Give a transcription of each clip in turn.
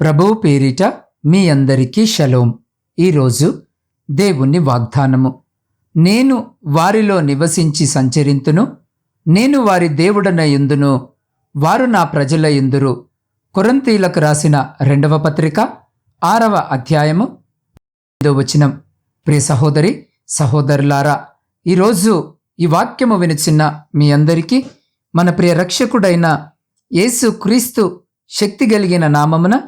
ప్రభువు పేరిట మీ అందరికీ షలోం ఈరోజు దేవుని వాగ్దానము. నేను వారిలో నివసించి సంచరింతును. నేను వారి దేవుడన ఎందును వారు నా ప్రజల ఎందురు కొరంతీలకు రాసిన రెండవ పత్రిక ఆరవ అధ్యాయము ఐదో వచనం. ప్రియ సహోదరి సహోదరులారా ఈరోజు ఈ వాక్యము వినిచిన్న మీ అందరికీ మన ప్రియ రక్షకుడైన యేసు క్రీస్తు శక్తి కలిగిన నామమున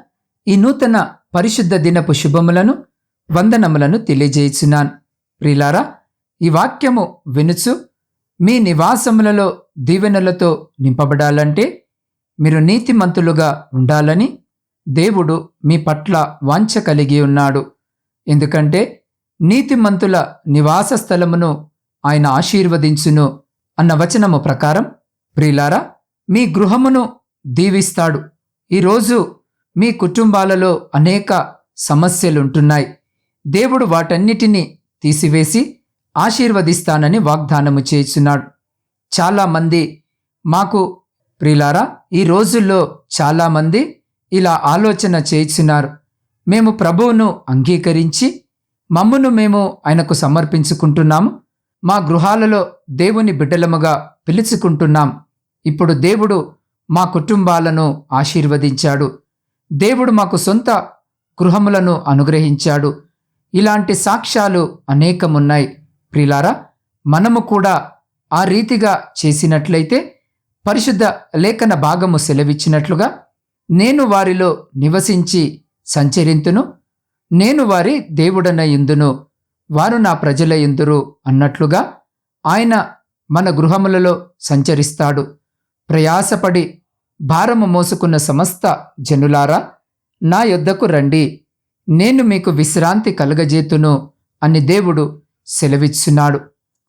ఈ నూతన పరిశుద్ధ దినపు శుభములను వందనములను తెలియజేయుచున్నాను. ప్రిలారా ఈ వాక్యము వినుచు మీ నివాసములలో దీవెనలతో నింపబడాలంటే మీరు నీతిమంతులుగా ఉండాలని దేవుడు మీ పట్ల వాంఛ కలిగి ఉన్నాడు. ఎందుకంటే నీతిమంతుల నివాస స్థలమును ఆయన ఆశీర్వదించును అన్న వచనము ప్రకారం ప్రియులారా మీ గృహమును దీవిస్తాడు. ఈరోజు మీ కుటుంబాలలో అనేక సమస్యలుంటున్నాయి. దేవుడు వాటన్నిటినీ తీసివేసి ఆశీర్వదిస్తానని వాగ్దానము చేస్తున్నాడు చాలామంది మాకు ప్రిలారా ఈ రోజుల్లో చాలామంది ఇలా ఆలోచన చేస్తున్నారు మేము ప్రభువును అంగీకరించి మమ్మును మేము ఆయనకు సమర్పించుకుంటున్నాము. మా గృహాలలో దేవుని బిడ్డలముగా పిలుచుకుంటున్నాం. ఇప్పుడు దేవుడు మా కుటుంబాలను ఆశీర్వదించాడు. దేవుడు మాకు సొంత గృహములను అనుగ్రహించాడు. ఇలాంటి సాక్ష్యాలు అనేకమున్నాయి. ప్రిలారా మనము కూడా ఆ రీతిగా చేసినట్లయితే పరిశుద్ధ లేఖన భాగము సెలవిచ్చినట్లుగా నేను వారిలో నివసించి సంచరింతును నేను వారి దేవుడనయుందును వారు నా ప్రజల ఎందురు అన్నట్లుగా ఆయన మన గృహములలో సంచరిస్తాడు. ప్రయాసపడి భారము మోసుకున్న సమస్త జనులారా నా యొద్దకు రండి. నేను మీకు విశ్రాంతి కలగజేతును అని దేవుడు సెలవిచ్చున్నాడు.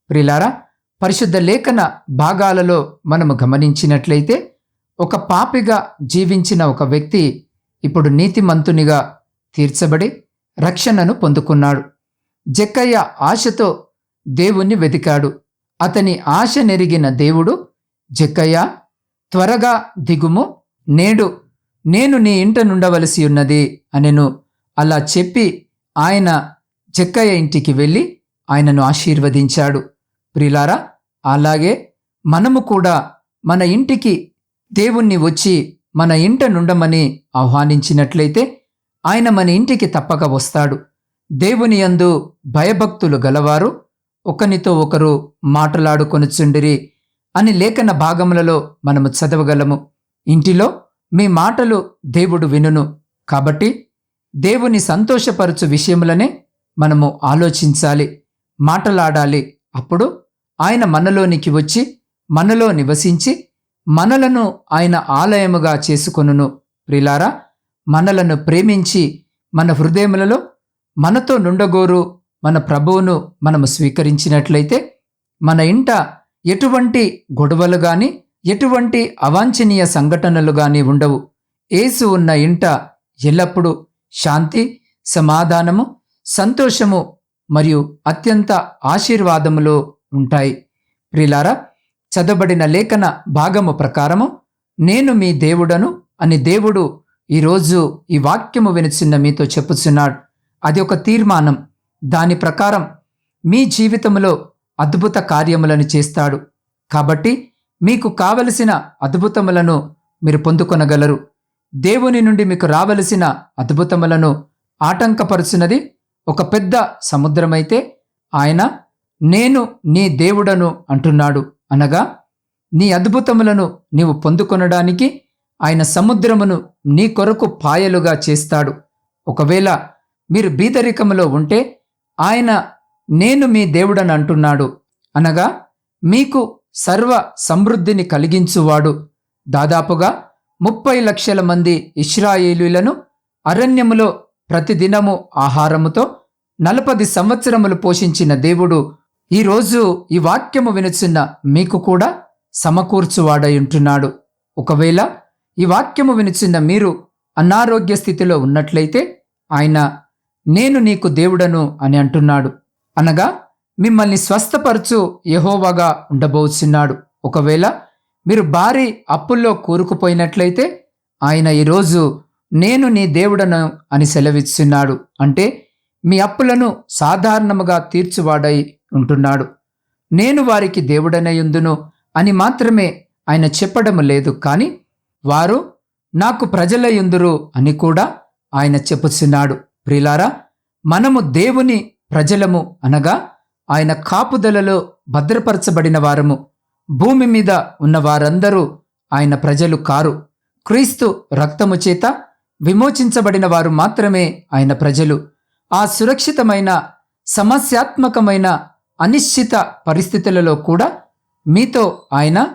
ప్రిలారా పరిశుద్ధ లేఖన భాగాలలో మనము గమనించినట్లయితే ఒక పాపిగా జీవించిన ఒక వ్యక్తి ఇప్పుడు నీతిమంతునిగా తీర్చబడి రక్షణను పొందుకున్నాడు. జక్కయ్య ఆశతో దేవుణ్ణి వెతికాడు. అతని ఆశ నెరిగిన దేవుడు జక్కయ్య త్వరగా దిగుము. నేడు నేను నీ ఇంట నుండవలసి ఉన్నది అనెను అలా చెప్పి ఆయన చెక్కయ్య ఇంటికి వెళ్ళి ఆయనను ఆశీర్వదించాడు. ప్రిలారా అలాగే మనము కూడా మన ఇంటికి దేవుణ్ణి వచ్చి మన ఇంట నుండమని ఆహ్వానించినట్లయితే ఆయన మన ఇంటికి తప్పక వస్తాడు. దేవుని యందు భయభక్తులు గలవారు ఒకనితో ఒకరు మాటలాడుకొనుచుండిరి. అని లేఖన భాగములలో మనము చదవగలము. ఇంటిలో మీ మాటలు దేవుడు వినును. కాబట్టి దేవుని సంతోషపరచు విషయములనే మనము ఆలోచించాలి మాటలాడాలి. అప్పుడు ఆయన మనలోనికి వచ్చి మనలో నివసించి మనలను ఆయన ఆలయముగా చేసుకొనును. ప్రిలారా మనలను ప్రేమించి మన హృదయములలో మనతో నుండగోరు మన ప్రభువును మనము స్వీకరించినట్లయితే మన ఇంట ఎటువంటి గొడవలు గాని ఎటువంటి అవాంఛనీయ సంఘటనలు గాని ఉండవు. ఏసు ఉన్న ఇంట ఎల్లప్పుడూ శాంతి సమాధానము సంతోషము మరియు అత్యంత ఆశీర్వాదములో ఉంటాయి. ప్రిలారా చదవబడిన లేఖన భాగము ప్రకారము నేను మీ దేవుడను అని దేవుడు ఈరోజు ఈ వాక్యము వినిచిన్న మీతో చెప్పుచున్నాడు. అది ఒక తీర్మానం. దాని ప్రకారం మీ జీవితంలో అద్భుత కార్యములను చేస్తాడు. కాబట్టి మీకు కావలసిన అద్భుతములను మీరు పొందుకొనగలరు. దేవుని నుండి మీకు రావలసిన అద్భుతములను ఆటంకపరుచున్నది ఒక పెద్ద సముద్రమైతే ఆయన నేను నీ దేవుడను అంటున్నాడు. అనగా నీ అద్భుతములను నీవు పొందుకొనడానికి ఆయన సముద్రమును నీ కొరకు పాయలుగా చేస్తాడు. ఒకవేళ మీరు బీదరికములో ఉంటే ఆయన నేను మీ దేవుడని అంటున్నాడు. అనగా మీకు సర్వ సమృద్ధిని కలిగించువాడు. దాదాపుగా ముప్పై లక్షల మంది ఇస్రాయేలీలను అరణ్యములో ప్రతిదినము ఆహారముతో నలపది సంవత్సరములు పోషించిన దేవుడు ఈరోజు ఈ వాక్యము వినుచున్న మీకు కూడా సమకూర్చువాడయుంటున్నాడు. ఒకవేళ ఈ వాక్యము వినుచున్న మీరు అనారోగ్య స్థితిలో ఉన్నట్లయితే ఆయన నేను నీకు దేవుడను అని అంటున్నాడు. అనగా మిమ్మల్ని స్వస్థపరచు యహోవాగా ఉండబోచున్నాడు. ఒకవేళ మీరు భారీ అప్పుల్లో కూరుకుపోయినట్లయితే ఆయన ఈరోజు నేను నీ దేవుడను అని సెలవిస్తున్నాడు అంటే మీ అప్పులను సాధారణముగా తీర్చువాడై ఉంటున్నాడు. నేను వారికి దేవుడనయుందును అని మాత్రమే ఆయన చెప్పడం లేదు. కానీ వారు నాకు ప్రజలయుందురు అని కూడా ఆయన చెప్పుచున్నాడు. ప్రిలారా మనము దేవుని ప్రజలము అనగా ఆయన కాపుదలలో భద్రపరచబడిన వారము. భూమి మీద ఉన్న వారందరూ ఆయన ప్రజలు కారు. క్రీస్తు రక్తము చేత విమోచించబడిన వారు మాత్రమే ఆయన ప్రజలు. ఆ సురక్షితమైన సమస్యాత్మకమైన అనిశ్చిత పరిస్థితులలో కూడా మీతో ఆయన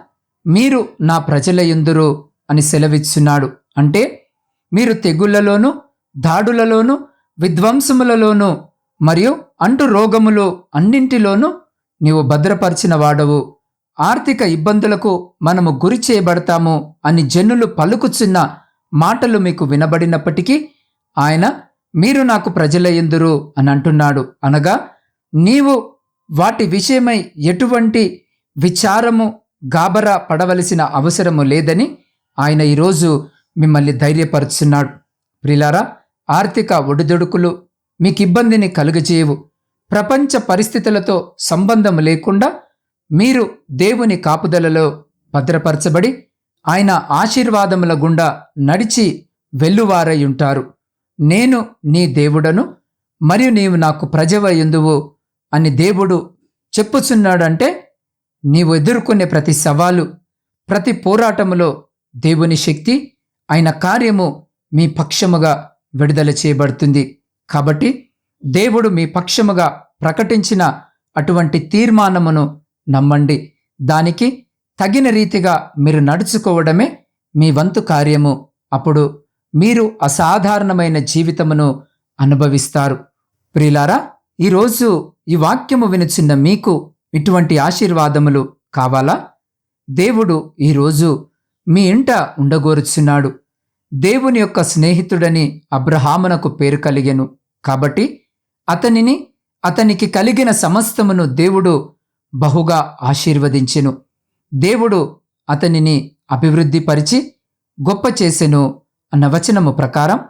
మీరు నా ప్రజలయందురు అని సెలవిచ్చున్నాడు. అంటే మీరు తెగుళ్ళలోనూ దాడులలోనూ విధ్వంసములలోనూ మరియు అంటు రోగములు అన్నింటిలోనూ నీవు భద్రపరిచిన వాడవు ఆర్థిక ఇబ్బందులకు మనము గురి చేయబడతాము అని జనులు పలుకుచున్న మాటలు మీకు వినబడినప్పటికీ ఆయన మీరు నాకు ప్రజలయ్యందురు అని అంటున్నాడు. అనగా నీవు వాటి విషయమై ఎటువంటి విచారము గాబరా పడవలసిన అవసరము లేదని ఆయన ఈరోజు మిమ్మల్ని ధైర్యపరుచున్నాడు. ప్రిలారా ఆర్థిక ఒడిదొడుకులు మీకు ఇబ్బందిని కలుగజేయవు. ప్రపంచ పరిస్థితులతో సంబంధం లేకుండా మీరు దేవుని కాపుదలలో భద్రపరచబడి ఆయన ఆశీర్వాదముల గుండా నడిచి వెల్లువారయుంటారు నేను నీ దేవుడను మరియు నీవు నాకు ప్రజవయుందువు అని దేవుడు చెప్పుచున్నాడంటే నీవు ఎదుర్కొనే ప్రతి సవాలు ప్రతి పోరాటములో దేవుని శక్తి ఆయన కార్యము మీ పక్షముగా విడుదల చేయబడుతుంది. కాబట్టి దేవుడు మీ పక్షముగా ప్రకటించిన అటువంటి తీర్మానమును నమ్మండి. దానికి తగిన రీతిగా మీరు నడుచుకోవడమే మీ వంతు కార్యము. అప్పుడు మీరు అసాధారణమైన జీవితమును అనుభవిస్తారు. ప్రియులారా ఈరోజు ఈ వాక్యము వినుచున్న మీకు ఇటువంటి ఆశీర్వాదములు కావాలా? దేవుడు ఈరోజు మీ ఇంట ఉండగోరుచున్నాడు. దేవుని యొక్క స్నేహితుడని అబ్రహామునకు పేరు కలిగెను. కాబట్టి అతనిని అతనికి కలిగిన సమస్తమును దేవుడు బహుగా ఆశీర్వదించెను. దేవుడు అతనిని అభివృద్ధిపరిచి గొప్ప చేసెను అన్న వచనము ప్రకారం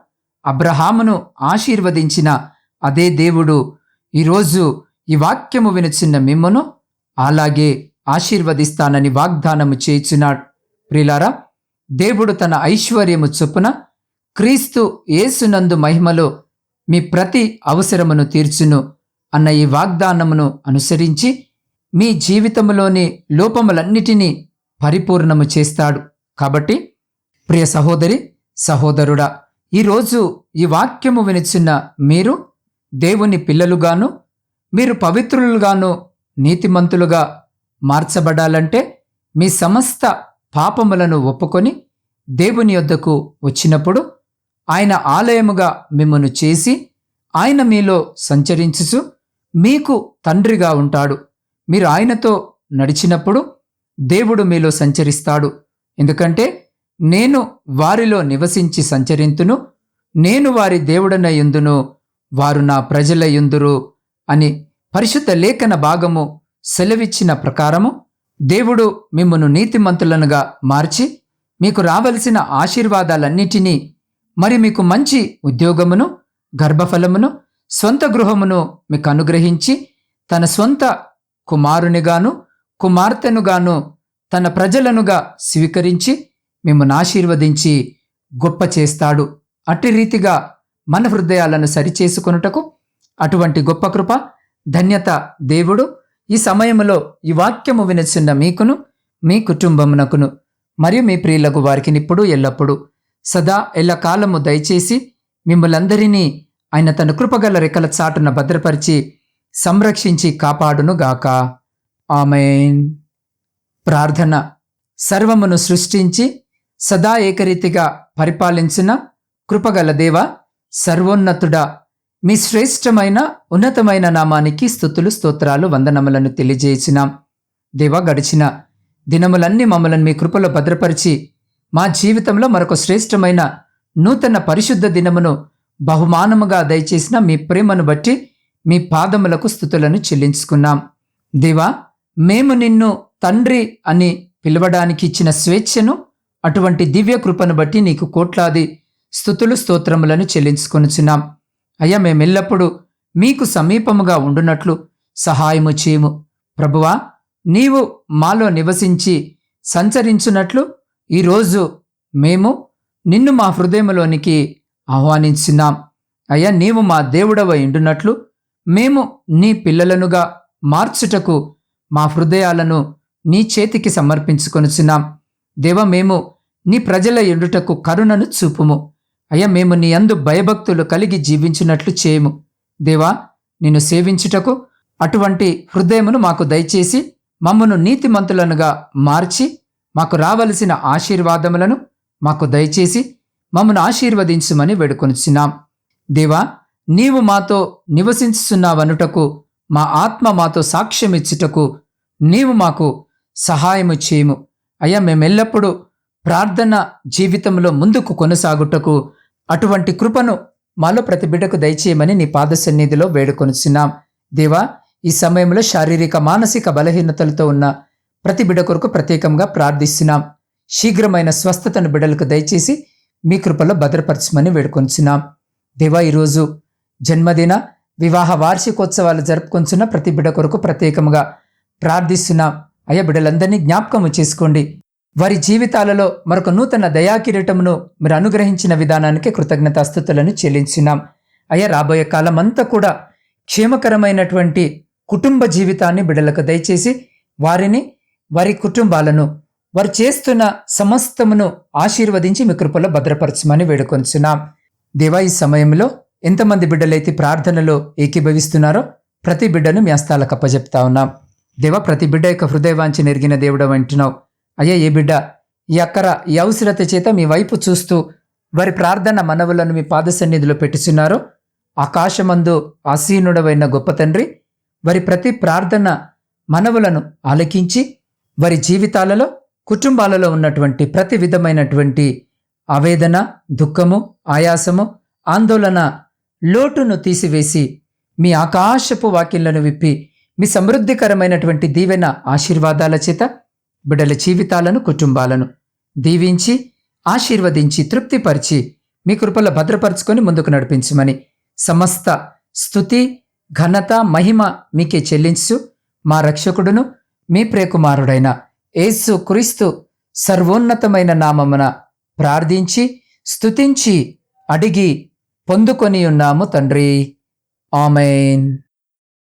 అబ్రహామును ఆశీర్వదించిన అదే దేవుడు ఈరోజు ఈ వాక్యము వినుచున్న మిమ్మను అలాగే ఆశీర్వదిస్తానని వాగ్దానము చేయుచున్నాడు. ప్రిలారా దేవుడు తన ఐశ్వర్యము చొప్పున క్రీస్తు యేసునందు మహిమలో మీ ప్రతి అవసరమును తీర్చును అన్న ఈ వాగ్దానమును అనుసరించి మీ జీవితంలోని లోపములన్నిటినీ పరిపూర్ణము చేస్తాడు. కాబట్టి ప్రియ సహోదరి సహోదరుడా ఈరోజు ఈ వాక్యము వినిచిన మీరు దేవుని పిల్లలుగాను మీరు పవిత్రులుగాను నీతిమంతులుగా మార్చబడాలంటే మీ సమస్త పాపములను ఒప్పుకొని దేవుని యొద్దకు వచ్చినప్పుడు ఆయన ఆలయముగా మిమ్మను చేసి ఆయన మీలో సంచరించుచు మీకు తండ్రిగా ఉంటాడు. మీరు ఆయనతో నడిచినప్పుడు దేవుడు మీలో సంచరిస్తాడు. ఎందుకంటే నేను వారిలో నివసించి సంచరింతును నేను వారి దేవుడనయుందును వారు నా ప్రజలయుందురు అని పరిశుద్ధ లేఖన భాగము సెలవిచ్చిన ప్రకారము దేవుడు మిమ్మను నీతిమంతులనుగా మార్చి మీకు రావలసిన ఆశీర్వాదాలన్నిటినీ మరి మీకు మంచి ఉద్యోగమును గర్భఫలమును స్వంత గృహమును మీకు అనుగ్రహించి తన స్వంత కుమారునిగాను కుమార్తెనుగాను తన ప్రజలనుగా స్వీకరించి మిమ్మల్ని ఆశీర్వదించి గొప్ప చేస్తాడు. అట్టి రీతిగా మన హృదయాలను సరిచేసుకొనుటకు అటువంటి గొప్ప కృప ధన్యత దేవుడు ఈ సమయంలో ఈ వాక్యము వినచున్న మీకును మీ కుటుంబమునకును మరియు మీ ప్రియులకు వారికి ఇప్పుడు ఎల్లప్పుడూ సదా ఎల్లకాలము దయచేసి మిమ్మలందరినీ ఆయన తన కృపగల రెక్కల చాటున భద్రపరిచి సంరక్షించి కాపాడునుగాక ఆమెన్. ప్రార్థన. సర్వమును సృష్టించి సదా ఏకరీతిగా పరిపాలించిన కృపగల దేవ సర్వోన్నతుడా మీ శ్రేష్టమైన ఉన్నతమైన నామానికి స్థుతులు స్తోత్రాలు వందనములను తెలియజేసినాం. దేవా గడిచిన దినములన్నీ మమ్మల్ని మీ కృపలో భద్రపరిచి మా జీవితంలో మరొక శ్రేష్టమైన నూతన పరిశుద్ధ దినమును బహుమానముగా దయచేసిన మీ ప్రేమను బట్టి మీ పాదములకు స్థుతులను చెల్లించుకున్నాం. దేవా మేము నిన్ను తండ్రి అని పిలవడానికి ఇచ్చిన స్వేచ్ఛను అటువంటి దివ్య కృపను బట్టి నీకు కోట్లాది స్థుతులు స్తోత్రములను చెల్లించుకొనుచున్నాం. అయ్యా మేమెల్లప్పుడూ మీకు సమీపముగా ఉండునట్లు సహాయము చేయము. ప్రభువా నీవు మాలో నివసించి సంచరించున్నట్లు ఈరోజు మేము నిన్ను మా హృదయములోనికి ఆహ్వానించినాం. అయ్యా నీవు మా దేవుడవ ఇండునట్లు మేము నీ పిల్లలనుగా మార్చుటకు మా హృదయాలను నీ చేతికి సమర్పించుకొనుచున్నాం. దేవ మేము నీ ప్రజల ఎండుటకు కరుణను చూపుము. అయ్యా మేము నీ అందు భయభక్తులు కలిగి జీవించినట్లు చేయము. దేవా నిన్ను సేవించుటకు అటువంటి హృదయమును మాకు దయచేసి మమ్మను నీతిమంతులనుగా మార్చి మాకు రావలసిన ఆశీర్వాదములను మాకు దయచేసి మమ్మను ఆశీర్వదించుమని వేడుకొనిచున్నాం. దేవా నీవు మాతో నివసించుచున్నావనుటకు మా ఆత్మ మాతో సాక్ష్యమిచ్చుటకు నీవు మాకు సహాయము చేయము. అయ్యా మేమెల్లప్పుడూ ప్రార్థన జీవితంలో ముందుకు కొనసాగుటకు అటువంటి కృపను మాలో ప్రతి బిడ్డకు దయచేయమని నీ పాద సన్నిధిలో వేడుకొనిచున్నాం. దేవా ఈ సమయంలో శారీరక మానసిక బలహీనతలతో ఉన్న ప్రతి బిడ్డ కొరకు ప్రత్యేకంగా ప్రార్థిస్తున్నాం. శీఘ్రమైన స్వస్థతను బిడ్డలకు దయచేసి మీ కృపలో భద్రపరచమని వేడుకొంచున్నాం. దేవా ఈరోజు జన్మదిన వివాహ వార్షికోత్సవాలు జరుపుకొంచున్న ప్రతి బిడ్డ కొరకు ప్రత్యేకంగా ప్రార్థిస్తున్నాం. అయ్యా బిడ్డలందరినీ జ్ఞాపకము చేసుకోండి. వారి జీవితాలలో మరొక నూతన దయాకిరీటమును మీరు అనుగ్రహించిన విధానానికి కృతజ్ఞతాస్థుతులను చెల్లించున్నాం. అయ్యా రాబోయే కాలం అంతా కూడా క్షేమకరమైనటువంటి కుటుంబ జీవితాన్ని బిడ్డలకు దయచేసి వారిని వారి కుటుంబాలను వారు చేస్తున్న సమస్తమును ఆశీర్వదించి మీ కృపలో భద్రపరచమని వేడుకొంచున్నాం. దేవా ఈ సమయంలో ఎంతమంది బిడ్డలైతే ప్రార్థనలో ఏకీభవిస్తున్నారో ప్రతి బిడ్డను మీ హస్తాలకు అప్పజెప్తా ఉన్నాం. దేవా ప్రతి బిడ్డ యొక్క హృదయవాంచి నెరిగిన దేవుడు అంటున్నావు. అయ్యా ఏ బిడ్డ ఈ అక్కర ఈ అవసరత చేత మీ వైపు చూస్తూ వారి ప్రార్థన మనవులను మీ పాద సన్నిధిలో పెట్టుచున్నారో ఆకాశమందు ఆసీనుడవైన గొప్ప తండ్రి వారి ప్రతి ప్రార్థన మనవులను ఆలకించి వారి జీవితాలలో కుటుంబాలలో ఉన్నటువంటి ప్రతి విధమైనటువంటి ఆవేదన దుఃఖము ఆయాసము ఆందోళన లోటును తీసివేసి మీ ఆకాశపు వాక్యలను విప్పి మీ సమృద్ధికరమైనటువంటి దీవెన ఆశీర్వాదాల చేత బిడ్డల జీవితాలను కుటుంబాలను దీవించి ఆశీర్వదించి తృప్తిపరిచి మీ కృపల భద్రపరుచుకొని ముందుకు నడిపించమని సమస్త స్థుతి ఘనత మహిమ మీకే చెల్లించు. మా రక్షకుడును మీ ప్రియకుమారుడైన యేసు క్రీస్తు సర్వోన్నతమైన నామమున ప్రార్థించి స్తుతించి అడిగి పొందుకొని ఉన్నాము తండ్రి. ఆమెన్.